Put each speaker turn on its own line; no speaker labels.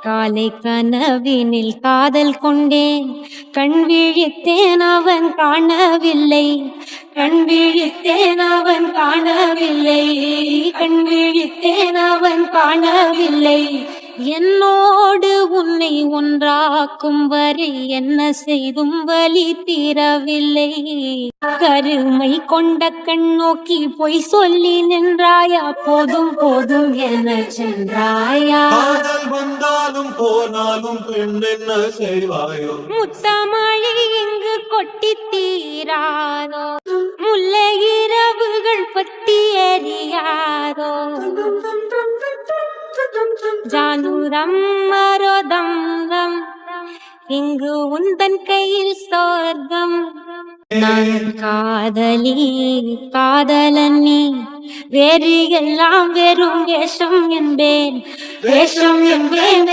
காலை கனவினில் காதல் கொண்டேன். கண் விழித்தேன் அவன் காணவில்லை. கண் விழித்தேன் அவன் காணவில்லை. கண் விழித்தேன் அவன் காணவில்லை. என்னோடு உன்னை ஒன்றாக்கும் வரை என்ன செய்தும் வலி தீரவில்லை. கருமை கொண்ட கண் நோக்கி பொய் சொல்லி நின்றாயா? போதும் போதும் என சென்றாயா?
வந்தாலும் போனாலும் பெண் என்ன செய்வாயோ?
முத்தமழை இங்கு கொட்டி தீராதோ? ஜானுரம் மரோதம் தம் இங்கு உந்தன் கையில் சொர்க்கம். நான் காதலி காதலன் நீ. வேறு எல்லாம் வெறும் வேஷம் என்பேன். வேஷம் என்பேன்.